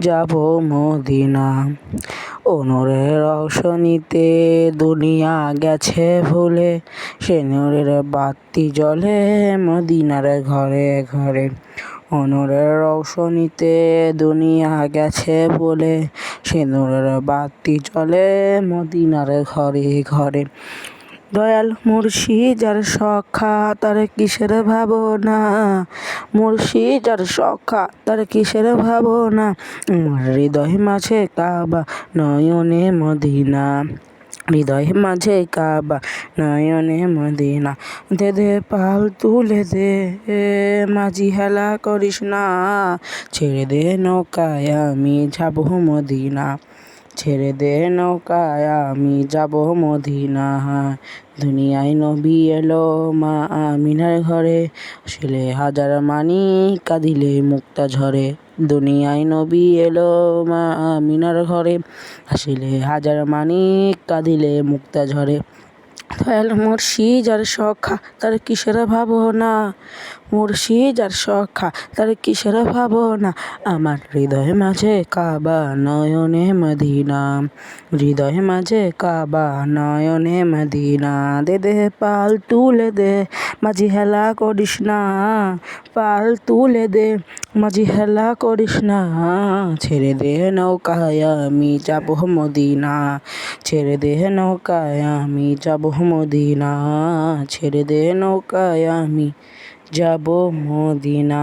যাব মদিনা। ওনরের রওশনীতে দুনিয়া গেছে ভুলে, সে নূরের বাতি জ্বলে মদিনার ঘরে ঘরে। অনরের রওশনীতে দুনিয়া গেছে বলে সে নূরের বাতি জ্বলে মদিনার ঘরে ঘরে। দয়াল মুর্শিদ যার সখা, তার কিসের ভাবনা? মুর্শিদ যার সখা, তার কিসের ভাবনা? হৃদয় মাঝে কাবা, নয়নে মদিনা। হৃদয় মাঝে কাবা, নয়নে মদিনা। দে দে, পাল তুলে দে, মাঝি হেলা করিস না। ছেড়ে দে নৌকায়, আমি যাব মদিনা। ছেড়ে দে নৌকায়, আমি যাব মদিনা দুনিয়ায় নবী এলো মা আমিনার ঘরে, আসলে হাজার মানি কাঁদিলে মুক্তা ঝরে। দুনিয়ায় নবী এলো মা আমিনার ঘরে, আসলে হাজার মানি কাঁদিলে মুক্তা ঝরে। দয়াল মুর্শিদ আর সখা, তার কিসের ভাবনা? মুর্শিদ আর সখা, তার কিসের ভাবনা? আমার হৃদয় মাঝে কাবা নয়নে মদিনা, হৃদয় মাঝে কাবা নয়নে মদিনা। দে দে, পাল তুলে দে, মাঝি হেলা করিস না, পাল তুলে দে মাঝি হেলা করিস না, ছেড়ে দে নৌকায়, আমি যাব মদিনা। ছেড়ে দে নৌকায়, আমি যাব মদিনা। ছেড়ে দে নৌকায়, আমি যাব মদিনা।